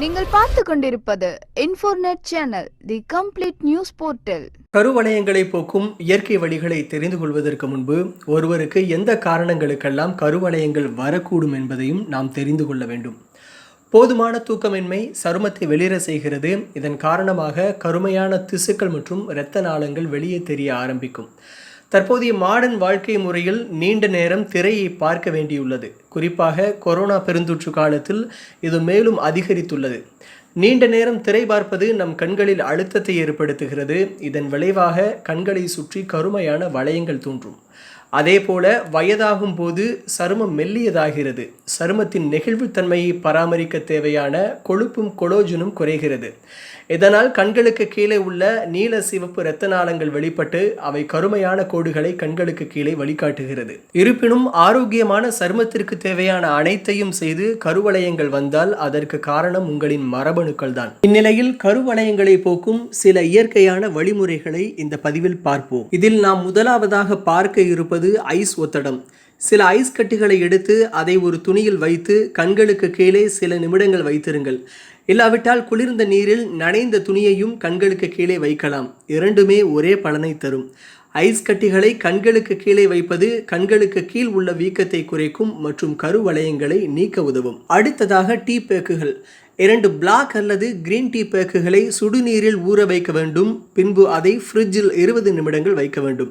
நீங்கள் பார்த்து கொண்டிருப்பது Infornet channel the complete news portal கருவளையங்களை போக்கும் இயற்கை வழிகளை தெரிந்து கொள்வதற்கு முன்பு ஒருவருக்கு எந்த காரணங்களுக்கெல்லாம் கருவளையங்கள் வரக்கூடும் என்பதையும் நாம் தெரிந்து கொள்ள வேண்டும். போதுமான தூக்கமின்மை சருமத்தை வெளியேற செய்கிறது. இதன் காரணமாக கருமையான திசுக்கள் மற்றும் இரத்த நாளங்கள் வெளியே தெரிய ஆரம்பிக்கும். தற்போதைய மாடர்ன் வாழ்க்கை முறையில் நீண்ட நேரம் திரையை பார்க்க வேண்டியுள்ளது. குறிப்பாக கொரோனா பெருந்தொற்று காலத்தில் இது மேலும் அதிகரித்துள்ளது. நீண்ட நேரம் திரை பார்ப்பது நம் கண்களில் அழுத்தத்தை ஏற்படுத்துகிறது. இதன் விளைவாக கண்களை சுற்றி கருமையான வளையங்கள் தோன்றும். அதே போல வயதாகும் போது சருமம் மெல்லியதாகிறது. சருமத்தின் நெகிழ்வுத்தன்மையை பராமரிக்க தேவையான கொழுப்பும் கொலோஜனும் குறைகிறது. இதனால் கண்களுக்கு கீழே உள்ள நீல சிவப்பு இரத்த நாளங்கள் வெளிப்பட்டு அவை கருமையான கோடுகளை கண்களுக்கு கீழே வழிகாட்டுகிறது. இருப்பினும் ஆரோக்கியமான சருமத்திற்கு தேவையான அனைத்தையும் செய்து கருவளையங்கள் வந்தால் அதற்கு காரணம் உங்களின் மரபணுக்கள் தான். இந்நிலையில் கருவளையங்களை போக்கும் சில இயற்கையான வழிமுறைகளை இந்த பதிவில் பார்ப்போம். இதில் நாம் முதலாவதாக பார்க்க இருப்பது ஐஸ் ஒத்தடம். சில ஐஸ் கட்டிகளை எடுத்து அதை ஒரு துணியில் வைத்து கண்களுக்கு கீழே சில நிமிடங்கள் வைத்திருங்கள். இல்லாவிட்டால் குளிர்ந்த நீரில் நனைந்த துணியையும் கண்களுக்கு கீழே வைக்கலாம். இரண்டுமே ஒரே பலனை தரும். ஐஸ் கட்டிகளை கண்களுக்கு கீழே வைப்பது கண்களுக்கு கீழ் உள்ள வீக்கத்தை குறைக்கும் மற்றும் கருவளையங்களை நீக்க உதவும். அடுத்ததாக டீ பேக்குகள். இரண்டு பிளாக் அல்லது கிரீன் டீ பேக்குகளை சுடுநீரில் ஊற வைக்க வேண்டும். பின்பு அதை ஃப்ரிட்ஜில் இருபது நிமிடங்கள் வைக்க வேண்டும்.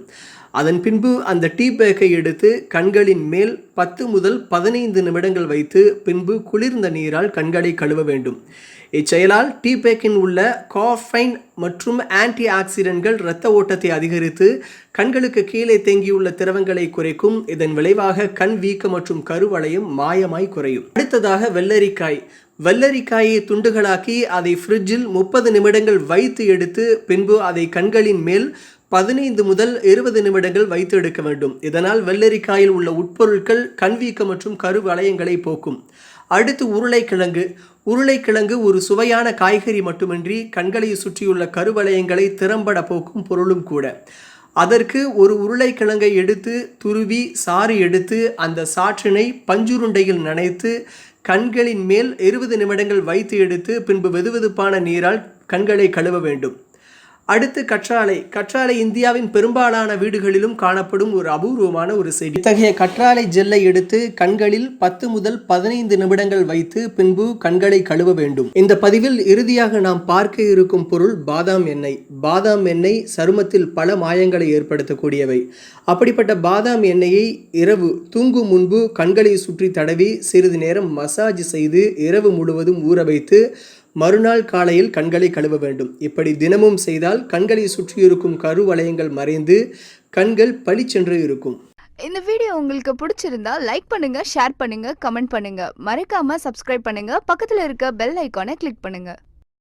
அதன் பின்பு அந்த டீ பேக்கை எடுத்து கண்களின் மேல் பத்து முதல் பதினைந்து நிமிடங்கள் வைத்து பின்பு குளிர்ந்த நீரால் கண்களை கழுவ வேண்டும். இச்செயலால் டீ பேக்கின் உள்ள காஃபைன் மற்றும் ஆன்டி ஆக்சிடென்ட்கள் இரத்த ஓட்டத்தை அதிகரித்து கண்களுக்கு கீழே தேங்கியுள்ள திரவங்களை குறைக்கும். இதன் விளைவாக கண் வீக்கம் மற்றும் கருவளையம் மாயமாய் குறையும். அடுத்ததாக வெள்ளரிக்காய். வெள்ளரிக்காயை துண்டுகளாக்கி அதை ஃப்ரிட்ஜில் முப்பது நிமிடங்கள் வைத்து எடுத்து பின்பு அதை கண்களின் மேல் பதினைந்து முதல் இருபது நிமிடங்கள் வைத்து எடுக்க வேண்டும். இதனால் வெள்ளரிக்காயில் உள்ள உட்பொருட்கள் கண்வீக்கம் மற்றும் கரு வளையங்களை போக்கும். அடுத்து உருளைக்கிழங்கு. உருளைக்கிழங்கு ஒரு சுவையான காய்கறி மட்டுமின்றி கண்களை சுற்றியுள்ள கருவளையங்களை திறம்பட போக்கும் பொருளும் கூட. அதற்கு ஒரு உருளைக்கிழங்கை எடுத்து துருவி சாறு எடுத்து அந்த சாற்றினை பஞ்சுருண்டையில் நனைத்து கண்களின் மேல் இருபது நிமிடங்கள் வைத்து எடுத்து பின்பு வெதுவெதுப்பான நீரால் கண்களை கழுவ வேண்டும். அடுத்து கற்றாழை. கற்றாழை இந்தியாவின் பெரும்பாலான வீடுகளிலும் காணப்படும் ஒரு அபூர்வமான ஒரு செடி. இத்தகைய கற்றாழை ஜெல்லை எடுத்து கண்களில் பத்து முதல் பதினைந்து நிமிடங்கள் வைத்து பின்பு கண்களை கழுவ வேண்டும். இந்த பதிவில் இறுதியாக நாம் பார்க்க இருக்கும் பொருள் பாதாம் எண்ணெய். பாதாம் எண்ணெய் சருமத்தில் பல மாயங்களை ஏற்படுத்தக்கூடியவை. அப்படிப்பட்ட பாதாம் எண்ணெயை இரவு தூங்கும் முன்பு கண்களை சுற்றி தடவி சிறிது நேரம் மசாஜ் செய்து இரவு முழுவதும் ஊற வைத்து மறுநாள் காலையில் கண்களை கழுவ வேண்டும். இப்படி தினமும் செய்தால் கண்களை சுற்றியிருக்கும் கருவளையங்கள் மறைந்து கண்கள் பளிச்சென்று இருக்கும். இந்த வீடியோ உங்களுக்கு பிடிச்சிருந்தா லைக் பண்ணுங்க ஷேர் பண்ணுங்க கமெண்ட் பண்ணுங்க. மறக்காம சப்ஸ்கிரைப் பண்ணுங்க. பக்கத்துல இருக்க பெல் ஐக்கானை கிளிக் பண்ணுங்க.